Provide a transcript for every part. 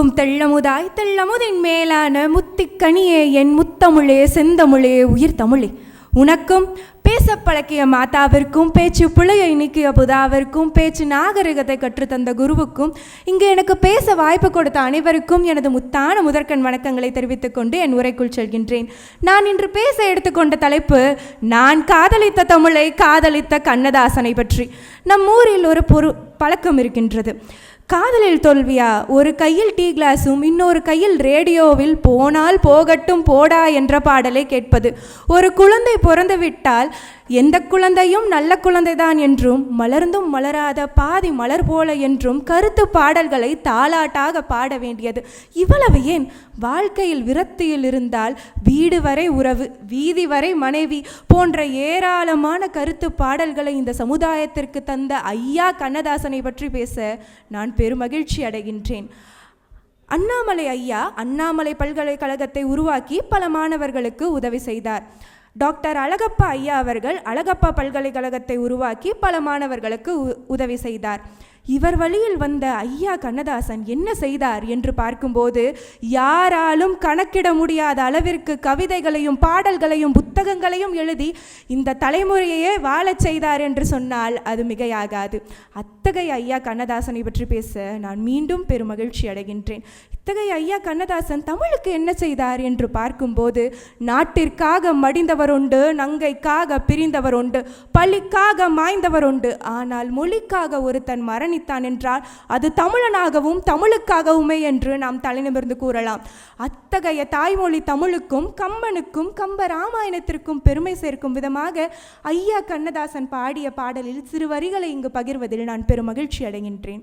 முக்கும் தெள்ளமுதாய் தெள்ளமுதின் மேலான முத்திக்கனியே என் முத்தமிழே செந்தமிழே உயிர் தமிழே. உனக்கும் பேச பழக்கிய மாதாவிற்கும் பேச்சு பிள்ளையை நீக்கிய புதாவிற்கும் பேச்சு நாகரிகத்தை கற்றுத்தந்த குருவுக்கும் இங்கு எனக்கு பேச வாய்ப்பு கொடுத்த அனைவருக்கும் எனது முத்தான முதற்கண் வணக்கங்களை தெரிவித்துக் கொண்டு என் உரைக்குள் செல்கின்றேன். நான் இன்று பேச எடுத்துக்கொண்ட தலைப்பு நான் காதலித்த தமிழை காதலித்த கண்ணதாசனை பற்றி. நம் ஊரில் ஒரு பொரு பழக்கம் இருக்கின்றது. காதலில் தோல்வியா? ஒரு கையில் டீ கிளாஸும் இன்னொரு கையில் ரேடியோவில் போனால் போகட்டும் போடா என்ற பாடலை கேட்பது. ஒரு குழந்தை பிறந்துவிட்டால் எந்த குழந்தையும் நல்ல குழந்தைதான் என்றும் மலர்ந்தும் மலராத பாதி மலர் போல என்றும் கருத்து பாடல்களை தாலாட்டாக பாட வேண்டியது. இவ்வளவு ஏன்? வாழ்க்கையில் விரத்தியில் இருந்தால் வீடு வரை உறவு வீதி வரை மனைவி போன்ற ஏராளமான கருத்து பாடல்களை இந்த சமுதாயத்திற்கு தந்த ஐயா கண்ணதாசனை பற்றி பேச நான் பெருமகிழ்ச்சி அடைகின்றேன். அண்ணாமலை ஐயா அண்ணாமலை பல்கலைக்கழகத்தை உருவாக்கி பல மாணவர்களுக்கு உதவி செய்தார். டாக்டர் அழகப்பா ஐயா அவர்கள் அழகப்பா பல்கலைக்கழகத்தை உருவாக்கி பல மாணவர்களுக்கு உ- உதவி செய்தார். இவர் வழியில் வந்த ஐயா கண்ணதாசன் என்ன செய்தார் என்று பார்க்கும்போது யாராலும் கணக்கிட முடியாத அளவிற்கு கவிதைகளையும் பாடல்களையும் புத்தகங்களையும் எழுதி இந்த தலைமுறையையே வாழச் செய்தார் என்று சொன்னால் அது மிகையாகாது. அத்தகைய ஐயா கண்ணதாசனை பற்றி பேச நான் மீண்டும் பெருமகிழ்ச்சி அடைகின்றேன். இத்தகைய ஐயா கண்ணதாசன் தமிழுக்கு என்ன செய்தார் என்று பார்க்கும்போது நாட்டிற்காக மடிந்தவர் உண்டு நங்கைக்காக பிரிந்தவர் உண்டு பள்ளிக்காக மாய்ந்தவர் உண்டு. ஆனால் மொழிக்காக ஒருத்தன் மரணித்தான் என்றால் அது தமிழனாகவும் தமிழுக்காகவுமே என்று நாம் தலைநிமிர்ந்து கூறலாம். அத்தகைய தாய்மொழி தமிழுக்கும் கம்பனுக்கும் கம்ப ராமாயணத்திற்கும் பெருமை சேர்க்கும் விதமாக ஐயா கண்ணதாசன் பாடிய பாடலில் சிறு வரிகளை இங்கு பகிர்வதில் நான் பெருமகிழ்ச்சி அடைகின்றேன்.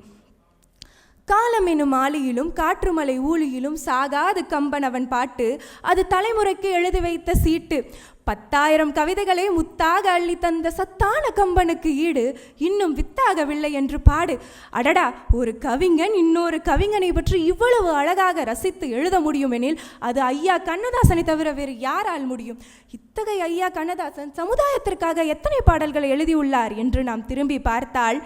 காலம் எனும் ஆளியிலும் காற்றுமலை ஊழியிலும் சாகாது கம்பன் அவன் பாட்டு அது தலைமுறைக்கு எழுதி வைத்த சீட்டு. பத்தாயிரம் கவிதைகளை முத்தாக அள்ளி தந்த சத்தான கம்பனுக்கு ஈடு இன்னும் வித்தாகவில்லை என்று பாடு. அடடா ஒரு கவிஞன் இன்னொரு கவிஞனை பற்றி இவ்வளவு அழகாக ரசித்து எழுத முடியும் எனில் அது ஐயா கண்ணதாசனை தவிர வேறு யாரால் முடியும்? இத்தகைய ஐயா கண்ணதாசன் சமுதாயத்திற்காக எத்தனை பாடல்களை எழுதியுள்ளார் என்று நாம் திரும்பி பார்த்தால்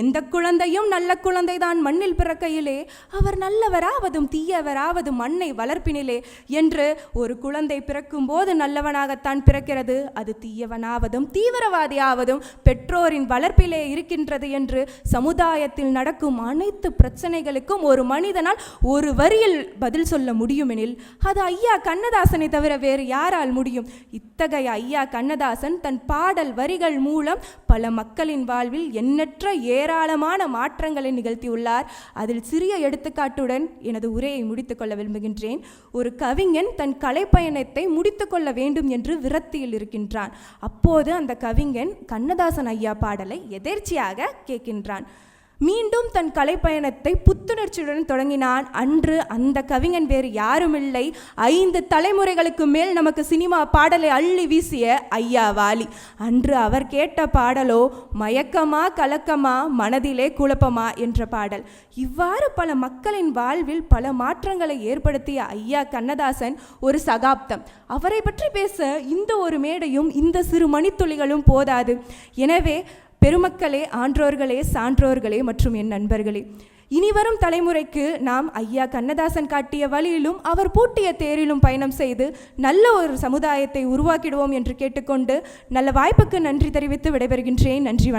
எந்த குழந்தையும் நல்ல குழந்தைதான் மண்ணில் பிறக்கையிலே அவர் நல்லவராவதும் தீயவராவதும் மண்ணை வளர்ப்பினிலே என்று ஒரு குழந்தை பிறக்கும்போது நல்லவனாகத்தான் பிறக்கிறது அது தீயவனாவதும் தீவிரவாதியாவதும் பெற்றோரின் வளர்ப்பிலே இருக்கின்றது என்று சமுதாயத்தில் நடக்கும் அனைத்து பிரச்சனைகளுக்கும் ஒரு மனிதனால் ஒரு வரியில் பதில் சொல்ல முடியுமெனில் அது ஐயா கண்ணதாசனை தவிர வேறு யாரால் முடியும்? இத்தகைய ஐயா கண்ணதாசன் தன் பாடல் வரிகள் மூலம் பல மக்களின் வாழ்வில் எண்ணற்ற ஏராளமான மாற்றங்களை நிகழ்த்தியுள்ளார். அதில் சிறிய எடுத்துக்காட்டுடன் எனது உரையை முடித்துக்கொள்ள விரும்புகின்றேன். ஒரு கவிஞன் தன் கலைப்பயணத்தை முடித்துக்கொள்ள வேண்டும் என்று விரக்தியில் இருக்கின்றான். அப்போது அந்த கவிஞன் கண்ணதாசன் ஐயா பாடலை எதேர்ச்சியாக கேட்கின்றான். மீண்டும் தன் கலைப்பயணத்தை புத்துணர்ச்சியுடன் தொடங்கினான். அன்று அந்த கவிஞன் வேறு யாருமில்லை. ஐந்து தலைமுறைகளுக்கு மேல் நமக்கு சினிமா பாடலை அள்ளி வீசிய ஐயா வாலி அன்று அவர் கேட்ட பாடலோ மயக்கமா கலக்கமா மனதிலே குழப்பமா? என்ற பாடல். இவ்வாறு பல மக்களின் வாழ்வில் பல மாற்றங்களை ஏற்படுத்திய ஐயா கண்ணதாசன் ஒரு சகாப்தம். அவரை பற்றி பேச இந்த ஒரு மேடையும் இந்த சிறு மணித்துளிகளும் போதாது. எனவே பெருமக்களே ஆன்றோர்களே சான்றோர்களே மற்றும் என் நண்பர்களே இனிவரும் தலைமுறைக்கு நாம் ஐயா கண்ணதாசன் காட்டிய வழியிலும் அவர் பூட்டிய தேரிலும் பயணம் செய்து நல்ல ஒரு சமுதாயத்தை உருவாக்கிடுவோம் என்று கேட்டுக்கொண்டு நல்ல வாய்ப்புக்கு நன்றி தெரிவித்து விடைபெறுகின்றேன். நன்றி வணக்கம்.